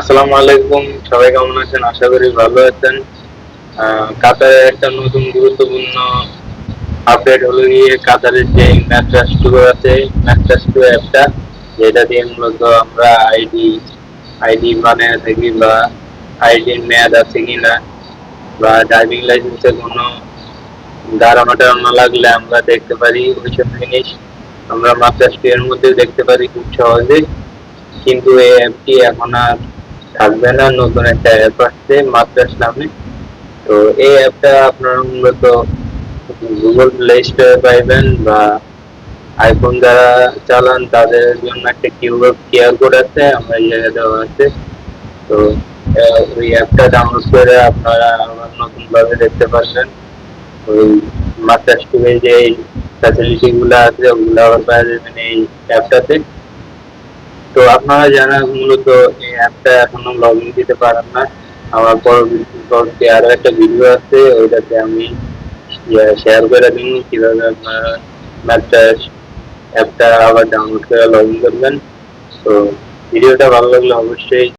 আসসালামু আলাইকুম, সবাই কেমন আছেন? আশা করি ভালো আছেন। কাতারে একটা নতুন গুরুত্বপূর্ণ আপডেট হলো গিয়ে কাতারের যে ম্যাট্রাস টু আছে ম্যাট্রাস টু অ্যাপটা যেটা দিয়ে মূলত আমরা আইডি আইডি বানিয়ে থাকি বা আইডির মেয়াদ আছে কিনা বা ড্রাইভিং লাইসেন্সের কোনো ধারণা টাড়ানো লাগলে আমরা দেখতে পারি ওইসব জিনিস। আমরা মাস্টার এর মধ্যে দেখতে পারি খুব সহজেই কিন্তু এই অ্যাপটি এখন আর থাকবে না নতুন একটা অ্যাপ আসছে, মাদ্রাস নামে। তো এই অ্যাপটা আপনারা মূলত গুগল প্লে স্টোরে পাইবেন বা আইফোন যারা চালান, তাদের জন্য একটা কিউআর কেয়ার কোড আছে, আমার এই জায়গায় দেওয়া আছে। তো ওই অ্যাপটা ডাউনলোড করে আপনারা আবার নতুন ভাবে দেখতে পারবেন ওই মাস্টার স্টুডের যে ফ্যাসিলিটি গুলো আছে, ওগুলো আবার পাওয়া যাবেন এই অ্যাপটাতে তো আপনারা যারা মূলত এই অ্যাপটা এখনও লগ ইন দিতে পারেন না। আমার পরবর্তী আরও আরও একটা ভিডিও আছে, ওইটাতে আমি শেয়ার করে দিন, কীভাবে আপনারা অ্যাপটা আবার ডাউনলোড করে লগ ইন করবেন। তো ভিডিওটা ভালো লাগলে অবশ্যই